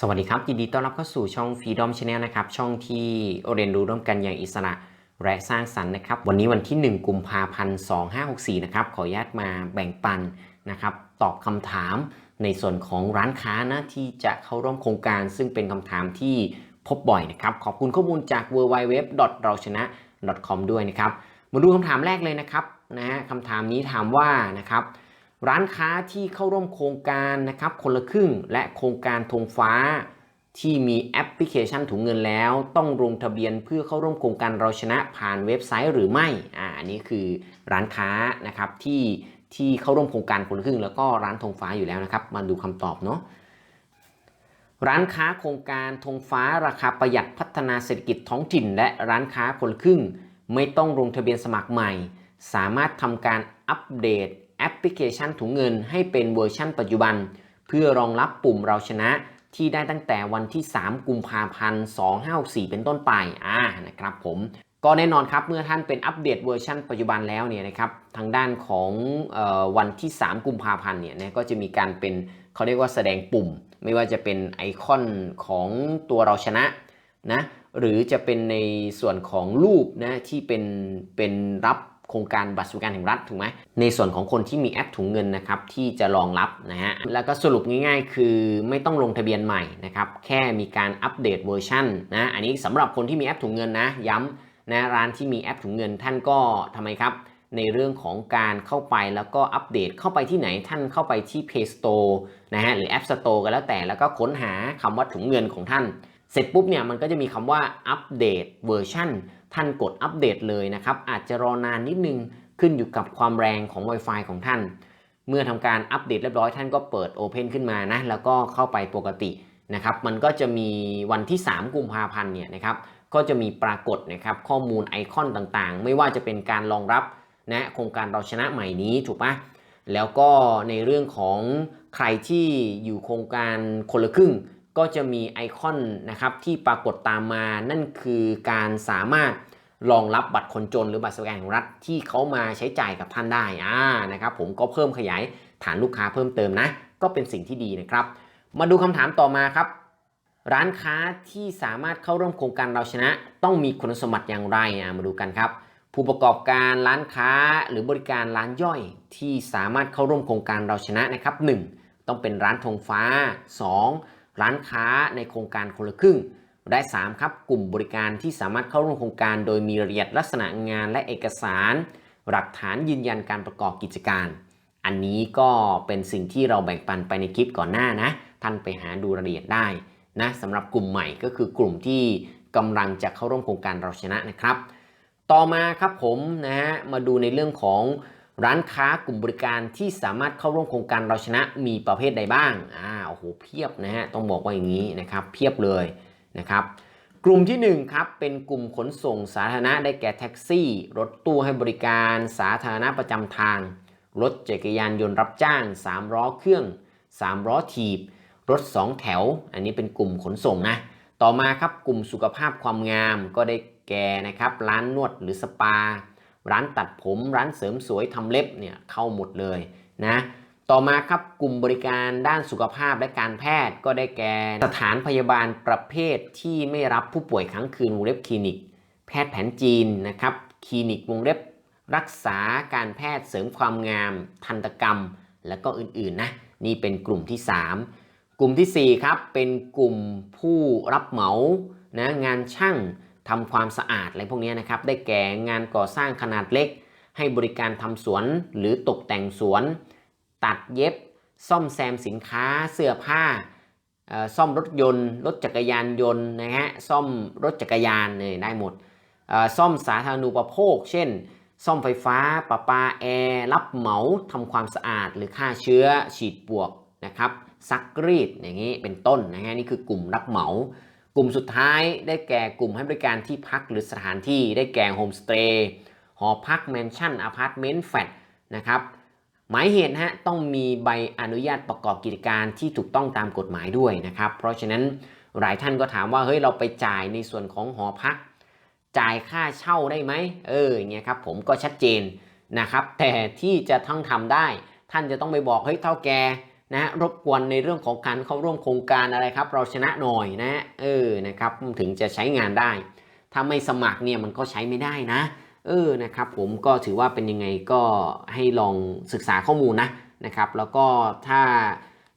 สวัสดีครับ ยินดีต้อนรับเข้าสู่ช่อง Freedom Channel นะครับ ช่องที่เรียนรู้ร่วมกันอย่างอิสระและสร้างสรรค์นะครับ วันนี้วันที่ 1 กุมภาพันธ์2564 นะครับ ขออนุญาตมาแบ่งปันนะครับ ตอบคำถามในส่วนของร้านค้านะที่จะเข้าร่วมโครงการ ซึ่งเป็นคำถามที่พบบ่อยนะครับ ขอบคุณข้อมูลจาก w w w เราชนะ .com ด้วยนะครับ มาดูคำถามแรกเลยนะครับนะฮะคำถามนี้ถามว่านะครับ ร้านค้าที่เข้าร่วมโครงการนะครับคนละครึ่งและโครงการธงฟ้า ที่มีแอปพลิเคชันถุงเงินแล้ว ต้องลงทะเบียนเพื่อเข้าร่วมโครงการเราชนะผ่านเว็บไซต์หรือไม่อ่าอันนี้คือร้านค้านะครับที่ที่เข้าร่วมโครงการคนละครึ่ง แล้วก็ร้านธงฟ้าอยู่แล้วนะครับ มาดูคำตอบเนาะร้านค้าโครงการธงฟ้าราคาประหยัดพัฒนาเศรษฐกิจท้องถิ่น และร้านค้าคนละครึ่ง ไม่ต้องลงทะเบียนสมัครใหม่ สามารถทำการอัปเดต แอปพลิเคชันถุงเงินให้เป็นเวอร์ชั่นปัจจุบัน เพื่อรองรับปุ่มเราชนะที่ได้ตั้งแต่วันที่ 3 กุมภาพันธ์2564เป็นต้นไปอ่านะครับผมก็แน่นอนครับเมื่อท่านเป็นอัปเดตเวอร์ชันปัจจุบันแล้วเนี่ยนะครับทางด้านของออวันที่ 3 กุมภาพันธ์เนี่ยนะก็จะมีการเป็นเขาเรียกว่าแสดงปุ่ม ไม่ว่าจะเป็นไอคอนของตัวเราชนะนะหรือจะเป็นในส่วนของรูปนะที่เป็นเป็นรับ โครงการบัตรสวัสดิการแห่งรัฐถูกไหมในส่วนของคนที่มีแอปถุงเงินนะครับที่จะรองรับนะฮะแล้วก็สรุปง่ายๆ คือไม่ต้องลงทะเบียนใหม่นะครับแค่มีการอัปเดตเวอร์ชันนะอันนี้สำหรับคนที่มีแอปถุงเงินนะย้ำนะร้านที่มีแอปถุงเงินท่านก็ทำไมครับ ในเรื่องของการเข้าไปแล้วก็อัปเดตเข้าไปที่ไหนท่านเข้าไปที่ Play Store นะฮะหรือ App Store ก็แล้วแต่แล้วก็ค้นหาคำว่าถุงเงินของท่าน เสร็จปุ๊บเนี่ยมันก็จะมีคำว่าอัปเดตเวอร์ชัน ท่านกดอัปเดตเลยนะครับ อาจจะรอนานนิดนึงขึ้นอยู่กับความแรงของ Wi-Fi ของท่าน เมื่อทำการอัปเดตเรียบร้อยท่านก็เปิด Open ขึ้นมานะ แล้วก็เข้าไปปกตินะครับ มันก็จะมีวันที่ 3 กุมภาพันธ์เนี่ยนะครับ ก็จะมีปรากฏนะครับข้อมูลไอคอนต่างๆ ไม่ว่าจะเป็นการรองรับนะโครงการเราชนะใหม่นี้ถูกปะแล้วก็ในเรื่องของใครที่อยู่โครงการคนละครึ่ง ก็จะมีไอคอนนะครับที่ปรากฏตามมานั่นคือการสามารถรองรับบัตรคนจนหรือบัตรสวัสดิการแห่งรัฐที่เขามาใช้จ่ายกับท่านได้อ่านะครับผมก็เพิ่มขยายฐานลูกค้าเพิ่มเติมนะ ก็เป็นสิ่งที่ดีนะครับ มาดูคำถามต่อมาครับ ร้านค้าที่สามารถเข้าร่วมโครงการเราชนะ ต้องมีคุณสมบัติอย่างไรอะมาดูกันครับ ผู้ประกอบการร้านค้าหรือบริการร้านย่อยที่สามารถเข้าร่วมโครงการเราชนะนะครับ 1. ต้องเป็นร้านธงฟ้า 2. ร้านค้าในโครงการคนละครึ่ง และ3ครับกลุ่มบริการที่สามารถเข้าร่วมโครงการ โดยมีรายละเอียดลักษณะงานและเอกสาร หลักฐานยืนยันการประกอบกิจการ อันนี้ก็เป็นสิ่งที่เราแบ่งปันไปในคลิปก่อนหน้านะท่านไปหาดูรายละเอียดได้นะสำหรับกลุ่มใหม่ก็คือกลุ่มที่กำลังจะเข้าร่วมโครงการเราชนะนะครับ ต่อมาครับผมนะฮะมาดูในเรื่องของ ร้านค้ากลุ่มบริการที่สามารถเข้าร่วมโครงการเราชนะมีประเภทใดบ้างอ่าโอ้โหเพียบนะฮะต้องบอกว่าอย่างนี้นะครับเพียบเลยนะครับกลุ่มที่1ครับเป็นกลุ่มขนส่งสาธารณะได้แก่แท็กซี่ รถตู้ให้บริการสาธารณะประจำทาง รถจักรยานยนต์รับจ้าง3ล้อเครื่อง3ล้อถีบ รถ 2 แถว อันนี้เป็นกลุ่มขนส่งนะต่อมาครับกลุ่มสุขภาพความงามก็ได้แก่นะครับร้านนวดหรือสปา ร้านตัดผมร้านเสริมสวยทำเล็บเนี่ยเข้าหมดเลยนะต่อมาครับกลุ่มบริการด้านสุขภาพและการแพทย์ก็ได้แก่สถานพยาบาลประเภทที่ไม่รับผู้ป่วยค้างคืนวงเล็บคลินิก แพทย์แผนจีนนะครับคลินิกวงเล็บ รักษาการแพทย์เสริมความงาม ทันตกรรม และก็อื่นๆนะนี่เป็นกลุ่มที่ 3 กลุ่มทีสี่4 ครับ เป็นกลุ่มผู้รับเหมานะงานช่าง ทำความสะอาดอะไรพวกนี้นะครับ ได้แก่งานก่อสร้างขนาดเล็ก ให้บริการทำสวนหรือตกแต่งสวน ตัดเย็บ ซ่อมแซมสินค้า เสื้อผ้าอ่อซ่อมรถยนต์ รถจักรยานยนต์นะฮะ ซ่อมรถจักรยานเนี่ยได้หมดอ่อซ่อมสาธารณูปโภค เช่น ซ่อมไฟฟ้า ประปา แอร์ รับเหมาทำความสะอาด หรือฆ่าเชื้อ ฉีดปวกนะครับ ซักรีด อย่างนี้ เป็นต้นนะฮะ นี่คือกลุ่มรับเหมา กลุ่มสุดท้ายได้แก่กลุ่มให้บริการที่พักหรือสถานที่ได้แก่โฮมสเตย์หอพักแมนชั่นอพาร์ตเมนต์แฟลตนะครับหมายเหตุนะฮะต้องมีใบอนุญาตประกอบกิจการที่ถูกต้องตามกฎหมายด้วยนะครับ เพราะฉะนั้นหลายท่านก็ถามว่าเฮ้ยเราไปจ่ายในส่วนของหอพัก จ่ายค่าเช่าได้ไหมเอออย่างเงี้ยครับผมก็ชัดเจนนะครับ แต่ที่จะต้องทำได้ ท่านจะต้องไปบอกเฮ้ยเท่าแก นะฮะรบกวนในเรื่องของการเข้าร่วมโครงการอะไรครับ เราชนะหน่อยนะเออนะครับถึงจะใช้งานได้ ถ้าไม่สมัครเนี่ยมันก็ใช้ไม่ได้นะ เออนะครับผมก็ถือว่าเป็นยังไงก็ให้ลองศึกษาข้อมูลนะนะครับแล้วก็ถ้า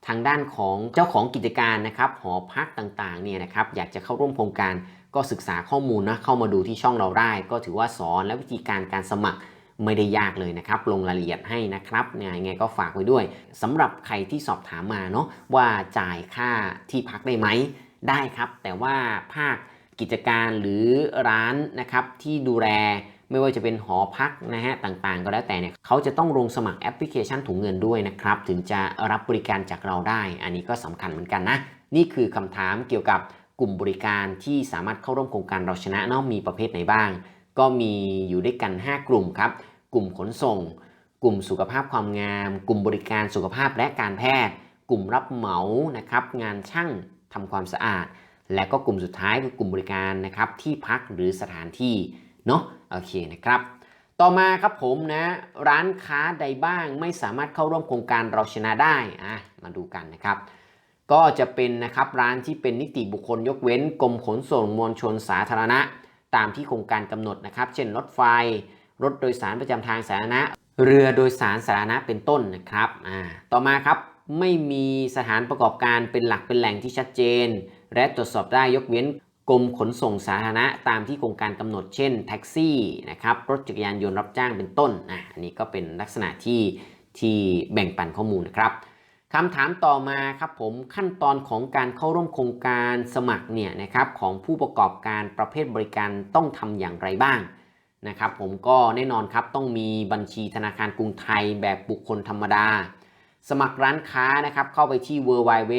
ทางด้านของเจ้าของกิจการนะครับหอพักต่างๆเนี่ยนะครับอยากจะเข้าร่วมโครงการก็ศึกษาข้อมูลนะเข้ามาดูที่ช่องเราได้ ก็ถือว่าสอนและวิธีการการสมัคร ไม่ได้ยากเลยนะครับ ลงรายละเอียดให้นะครับเนี่ยยังไงก็ฝากไว้ด้วยสำหรับใครที่สอบถามมาเนาะว่าจ่ายค่าที่พักได้ไหมได้ครับ แต่ว่าภาคกิจการหรือร้านนะครับที่ดูแลไม่ว่าจะเป็นหอพักนะฮะต่างๆ ก็แล้วแต่เนี่ยเขาจะต้องลงสมัครแอปพลิเคชันถุงเงินด้วยนะครับ ถึงจะรับบริการจากเราได้ อันนี้ก็สำคัญเหมือนกันนะ นี่คือคำถามเกี่ยวกับกลุ่มบริการที่สามารถเข้าร่วมโครงการเราชนะเนอกมีประเภทไหนบ้าง ก็มีอยู่ด้วยกัน 5 กลุ่มครับ กลุ่มขนส่ง กลุ่มสุขภาพความงาม กลุ่มบริการสุขภาพและการแพทย์ กลุ่มรับเหมานะครับงานช่างทำความสะอาด และก็กลุ่มสุดท้ายคือกลุ่มบริการนะครับที่พักหรือสถานที่เนาะโอเคนะครับ ต่อมาครับผมนะร้านค้าใดบ้างไม่สามารถเข้าร่วมโครงการเราชนะได้อะมาดูกันนะครับก็จะเป็นนะครับร้านที่เป็นนิติบุคคลยกเว้นกรมขนส่งมวลชนสาธารณะ ตามที่โครงการกำหนดนะครับ เช่นรถไฟ รถโดยสารประจำทางสาธารณะ เรือโดยสารสาธารณะเป็นต้นนะครับอ่าต่อมาครับไม่มีสถานประกอบการเป็นหลักเป็นแหล่งที่ชัดเจน และตรวจสอบได้ยกเว้นกรมขนส่งสาธารณะตามที่โครงการกำหนดเช่นแท็กซี่นะครับรถจักรยานยนต์รับจ้างเป็นต้นอะอันนี้ก็เป็นลักษณะที่ที่แบ่งปันข้อมูลนะครับคำถามต่อมาครับผมขั้นตอนของการเข้าร่วมโครงการสมัครเนี่ยนะครับของผู้ประกอบการประเภทบริการต้องทำอย่างไรบ้าง นะครับผมก็แน่นอนครับต้องมีบัญชีธนาคารกรุงไทยแบบบุคคลธรรมดา สมัครร้านค้านะครับเข้าไปที่ w w w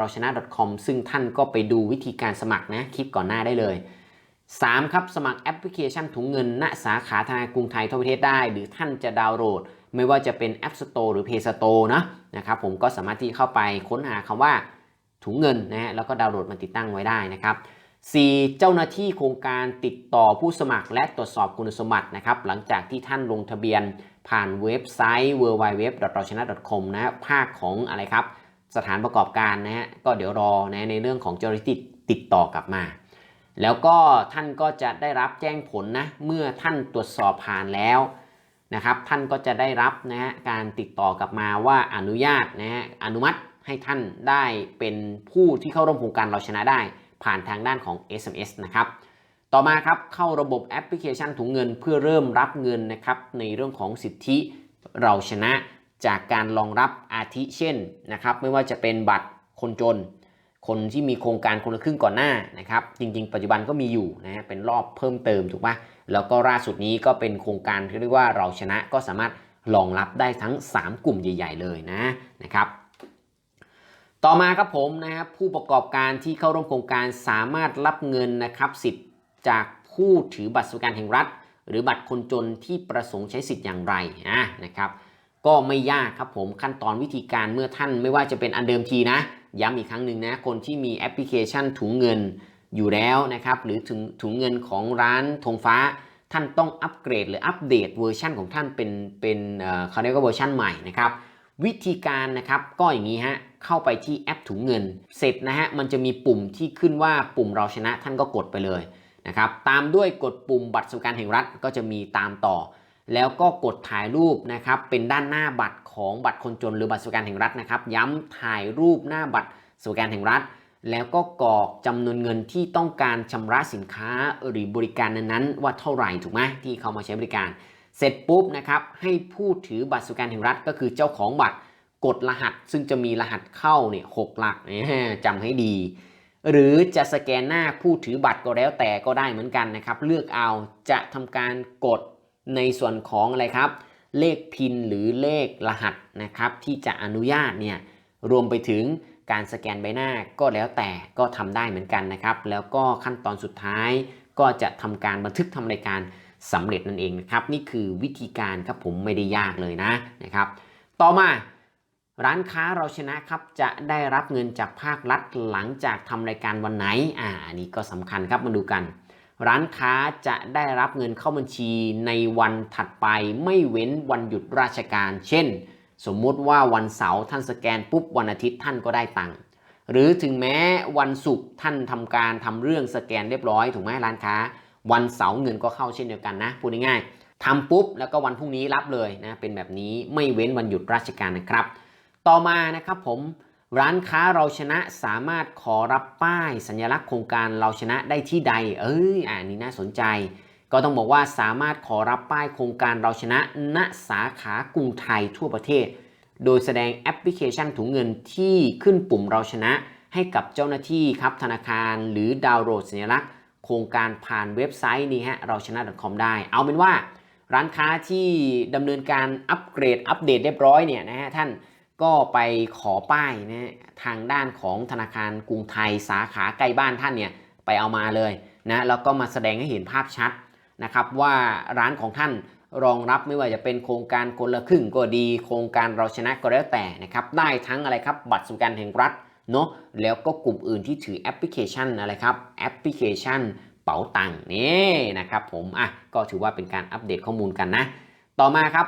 r a c h a n a c o m ซึ่งท่านก็ไปดูวิธีการสมัครนะคลิปก่อนหน้าได้เลย 3. ครับสมัครแอปพลิเคชันถุงเงิน ณสาขาธนาคารกรุงไทยทั่วประเทศได้ หรือท่านจะดาวน์โหลด ไม่ว่าจะเป็น App Store หรือ Play Store นะนะครับผมก็สามารถที่เข้าไปค้นหาคำว่าถุงเงินนะฮะแล้วก็ดาวน์โหลดมาติดตั้งไว้ได้นะครับ 4. เจ้าหน้าที่โครงการติดต่อผู้สมัครและตรวจสอบคุณสมบัตินะครับ หลังจากที่ท่านลงทะเบียนผ่านเว็บไซต์ w w w r a c h a n a c o m นะภาคของอะไรครับ สถานประกอบการนะฮะก็เดี๋ยวรอนะในเรื่องของเจ้าหน้าที่ติดต่อกลับมา แล้วก็ท่านก็จะได้รับแจ้งผลนะเมื่อท่านตรวจสอบผ่านแล้วนะครับ ท่านก็จะได้รับนะฮะการติดต่อกลับมาว่าอนุญาตนะฮะอนุมัติให้ท่านได้เป็นผู้ที่เข้าร่วมโครงการเราชนะได้ ผ่านทางด้านของ SMS นะครับต่อมาครับเข้าระบบแอปพลิเคชันถุงเงินเพื่อเริ่มรับเงินนะครับในเรื่องของสิทธิเราชนะจากการรองรับอาทิเช่นนะครับไม่ว่าจะเป็นบัตรคนจน คนที่มีโครงการคนละครึ่งก่อนหน้านะครับจริงๆ ปัจจุบันก็มีอยู่นะฮะเป็นรอบเพิ่มเติมถูกปะแล้วก็ล่าสุดนี้ก็เป็นโครงการที่เรียกว่าเราชนะก็สามารถรองรับได้ทั้ง 3 กลุ่มใหญ่ ๆ เลยนะนะครับ ต่อมาครับผมนะครับผู้ประกอบการที่เข้าร่วมโครงการสามารถรับเงินนะครับสิทธิ์จากผู้ถือบัตรสวัสดิการแห่งรัฐ หรือบัตรคนจนที่ประสงค์ใช้สิทธิ์อย่างไรอะนะครับก็ไม่ยากครับผมขั้นตอนวิธีการเมื่อท่านไม่ว่าจะเป็นอันเดิมทีนะ ย้ำอีกครั้งหนึ่งนะคนที่มีแอปพลิเคชันถุงเงินอยู่แล้วนะครับหรือถุงถุงเงินของร้านธงฟ้า ท่านต้องอัปเกรดหรืออัปเดตเวอร์ชันของท่านเป็นเป็นเขาเรียกว่าเวอร์ชันใหม่นะครับ วิธีการนะครับก็อย่างนี้ฮะเข้าไปที่แอปถุงเงิน เสร็จนะฮะมันจะมีปุ่มที่ขึ้นว่าปุ่มเราชนะท่านก็กดไปเลยนะครับตามด้วยกดปุ่มบัตรสวัสดิการแห่งรัฐก็จะมีตามต่อ แล้วก็กดถ่ายรูปนะครับเป็นด้านหน้าบัตรของบัตรคนจนหรือบัตรสวัสดิการแห่งรัฐนะครับ ย้ำถ่ายรูปหน้าบัตรสวัสดิการแห่งรัฐ แล้วก็กรอกจำนวนเงินที่ต้องการชำระสินค้าหรือบริการนั้นๆว่าเท่าไหร่ถูกไหมที่เขามาใช้บริการ เสร็จปุ๊บนะครับให้ผู้ถือบัตรสวัสดิการแห่งรัฐก็คือเจ้าของบัตรกดรหัส ซึ่งจะมีรหัสเข้าเนี่ยหกหลักจำให้ดี หรือจะสแกนหน้าผู้ถือบัตรก็แล้วแต่ก็ได้เหมือนกันนะครับ เลือกเอาจะทำการกดในส่วนของอะไรครับ เลขพินหรือเลขรหัสนะครับที่จะอนุญาตเนี่ยรวมไปถึงการสแกนใบหน้าก็แล้วแต่ก็ทำได้เหมือนกันนะครับ แล้วก็ขั้นตอนสุดท้ายก็จะทำการบันทึกทำรายการ สำเร็จนั่นเองนะครับนี่คือวิธีการครับผมไม่ได้ยากเลยนะนะครับ ต่อมาร้านค้าเราชนะครับจะได้รับเงินจากภาครัฐหลังจากทำรายการวันไหนอ่าอันนี้ก็สำคัญครับมาดูกัน ร้านค้าจะได้รับเงินเข้าบัญชีในวันถัดไปไม่เว้นวันหยุดราชการ เช่น สมมุติว่าวันเสาร์ท่านสแกนปุ๊บวันอาทิตย์ท่านก็ได้ตังค์หรือถึงแม้วันศุกร์ท่านทำการทำเรื่องสแกนเรียบร้อยถูกไหมร้านค้า วันเสาร์เงินก็เข้าเช่นเดียวกันนะพูดง่ายๆทำปุ๊บแล้วก็วันพรุ่งนี้รับเลยนะเป็นแบบนี้ไม่เว้นวันหยุดราชการนะครับ ต่อมานะครับผมร้านค้าเราชนะสามารถขอรับป้ายสัญลักษณ์โครงการเราชนะได้ที่ใด เอ้ยอ่านี่น่าสนใจ ก็ต้องบอกว่าสามารถขอรับป้ายโครงการเราชนะณสาขากรุงไทยทั่วประเทศ โดยแสดงแอปพลิเคชันถุงเงินที่ขึ้นปุ่มเราชนะ ให้กับเจ้าหน้าที่ครับธนาคารหรือดาวน์โหลดสัญลักษณ์ โครงการผ่านเว็บไซต์นี้ฮะเราชนะ .com ได้ เอาเป็นว่าร้านค้าที่ดำเนินการอัปเกรดอัปเดตเรียบร้อยเนี่ยนะฮะท่านก็ไปขอป้ายนะฮะทางด้านของธนาคารกรุงไทยสาขาใกล้บ้านท่านเนี่ยไปเอามาเลยนะแล้วก็มาแสดงให้เห็นภาพชัดนะครับว่าร้านของท่านรองรับไม่ว่าจะเป็นโครงการคนละครึ่งก็ดี โครงการเราชนะก็แล้วแต่นะครับได้ทั้งอะไรครับบัตรสวัสดิการแห่งรัฐ เนาะแล้วก็กลุ่มอื่นที่ถือแอปพลิเคชันอะไรครับแอปพลิเคชันเป๋าตังค์นี่นะครับผมอะก็ถือว่าเป็นการอัปเดตข้อมูลกันนะ ต่อมาครับ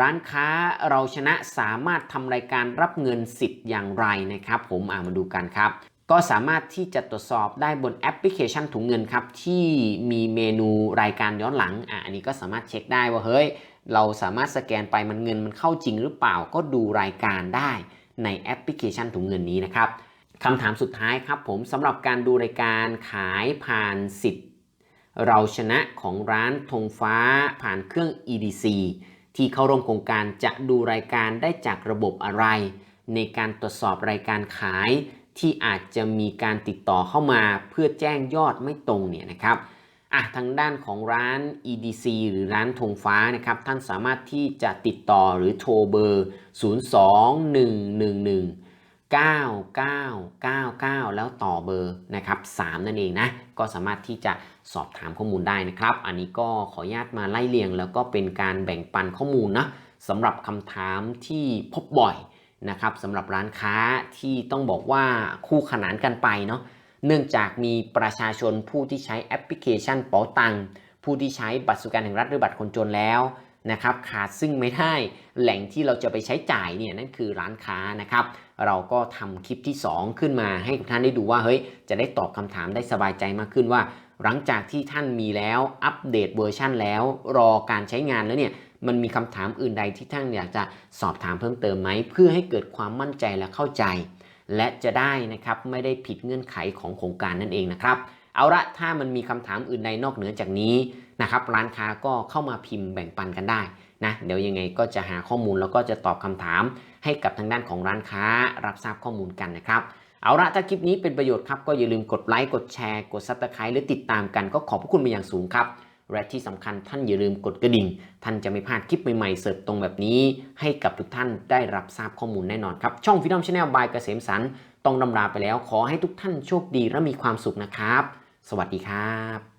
ร้านค้าเราชนะสามารถทำรายการรับเงินสิทธิ์อย่างไรนะครับผมอ่ามาดูกันครับ ก็สามารถที่จะตรวจสอบได้บนแอปพลิเคชันถุงเงินครับ ที่มีเมนูรายการย้อนหลังอะอันนี้ก็สามารถเช็คได้ว่าเฮ้ย เราสามารถสแกนไปมันเงินมันเข้าจริงหรือเปล่าก็ดูรายการได้ ในแอปพลิเคชันถุงเงินนี้นะครับคำถามสุดท้ายครับผมสำหรับการดูรายการขายผ่านสิทธิ์ เราชนะของร้านธงฟ้าผ่านเครื่อง EDC ที่เข้าร่วมโครงการจะดูรายการได้จากระบบอะไร ในการตรวจสอบรายการขายที่อาจจะมีการติดต่อเข้ามาเพื่อแจ้งยอดไม่ตรงเนี่ยนะครับ อะทางด้านของร้าน EDC หรือร้านธงฟ้านะครับ ท่านสามารถที่จะติดต่อหรือโทรเบอร์ 02111 9999 แล้วต่อเบอร์นะครับ3นั่นเองนะ ก็สามารถที่จะสอบถามข้อมูลได้นะครับ อันนี้ก็ขออนุญาตมาไล่เรียง แล้วก็เป็นการแบ่งปันข้อมูลนะสำหรับคำถามที่พบบ่อยนะครับสำหรับร้านค้าที่ต้องบอกว่าคู่ขนานกันไปเนาะ เนื่องจากมีประชาชนผู้ที่ใช้แอปพลิเคชันเป๋าตังผู้ที่ใช้บัตรสวัสดิการแห่งรัฐหรือบัตรคนจนแล้วนะครับขาดซึ่งไม่ได้แหล่งที่เราจะไปใช้จ่ายเนี่ยนั่นคือร้านค้านะครับ เราก็ทำคลิปที่ 2 ขึ้นมาให้ท่านได้ดูว่าเฮ้ยจะได้ตอบคำถามได้สบายใจมากขึ้นว่า หลังจากที่ท่านมีแล้วอัปเดตเวอร์ชันแล้ว รอการใช้งานแล้วเนี่ยมันมีคำถามอื่นใดที่ท่านอยากจะสอบถามเพิ่มเติมไหมเพื่อให้เกิดความมั่นใจและเข้าใจ และจะได้นะครับไม่ได้ผิดเงื่อนไขของโครงการนั่นเองนะครับ เอาละถ้ามันมีคำถามอื่นใดนอกเหนือจากนี้นะครับร้านค้าก็เข้ามาพิมพ์แบ่งปันกันได้นะเดี๋ยวยังไงก็จะหาข้อมูลแล้วก็จะตอบคำถามให้กับทางด้านของร้านค้ารับทราบข้อมูลกันนะครับเอาละถ้าคลิปนี้เป็นประโยชน์ครับก็อย่าลืมกดไลค์กดแชร์กดซับสไครต์หรือติดตามกันก็ขอบพระคุณเป็นอย่างสูงครับ และที่สำคัญท่านอย่าลืมกดกระดิ่ง ท่านจะไม่พลาดคลิปใหม่ๆ เสิร์ฟตรงแบบนี้ ให้กับทุกท่านได้รับทราบข้อมูลแน่นอนครับ ช่องฟิดอมชาแนลบายเกษมสันต์ต้องดำลาไปแล้ว ขอให้ทุกท่านโชคดีและมีความสุขนะครับ สวัสดีครับ